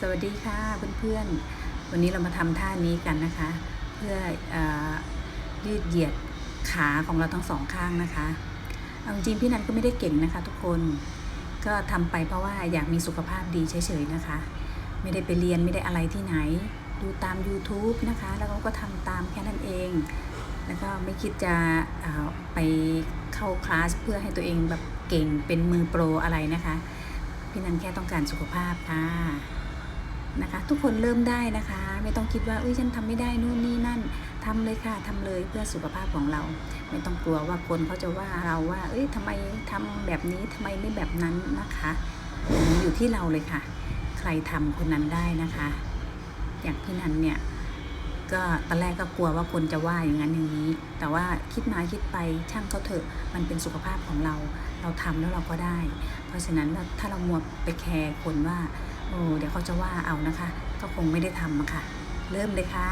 สวัสดีค่ะเพื่อนๆ วันนี้เรามาทำท่านี้กันนะคะ เพื่ออยืดเหยียดขาของเราทั้งสองข้างนะคะเอาจริงๆพี่นันก็ไม่ได้เก่งนะคะทุกคนก็ทำไปเพราะว่าอยากมีสุขภาพดีเฉยๆนะคะ ไม่ได้ไปเรียนไม่ได้อะไรที่ไหน ดูตาม YouTube นะคะ แล้วก็ทำตามแค่นั้นเอง แล้วก็ไม่คิดจะไปเข้าคลาสเพื่อให้ตัวเองแบบเก่งเป็นมือโปรอะไรนะคะพี่นันแค่ต้องการสุขภาพค่ะ นะคะ ทุกคนเริ่มได้นะคะ ไม่ต้องคิดว่าอุ้ยฉันทำไม่ได้นู่นนี่นั่นทำเลยค่ะทำเลยเพื่อสุขภาพของเรา ไม่ต้องกลัวว่าคนเขาจะว่าเราว่า เอ้ยทำไมทำแบบนี้ทำไมไม่แบบนั้นนะคะอยู่ที่เราเลยค่ะ ใครทำคนนั้นได้นะคะ อย่างพี่นันเนี่ยก็ตอนแรกก็กลัวว่าคนจะว่าอย่างนั้นอย่างนี้ แต่ว่าคิดมาคิดไปช่างเขาเถอะมันเป็นสุขภาพของเรา เราทำแล้วเราก็ได้ เพราะฉะนั้นถ้าเรามัวไปแคร์คนว่า โอ้เดี๋ยวเขาจะว่าเอานะคะ ก็คงไม่ได้ทำอะค่ะ เริ่มเลยค่ะ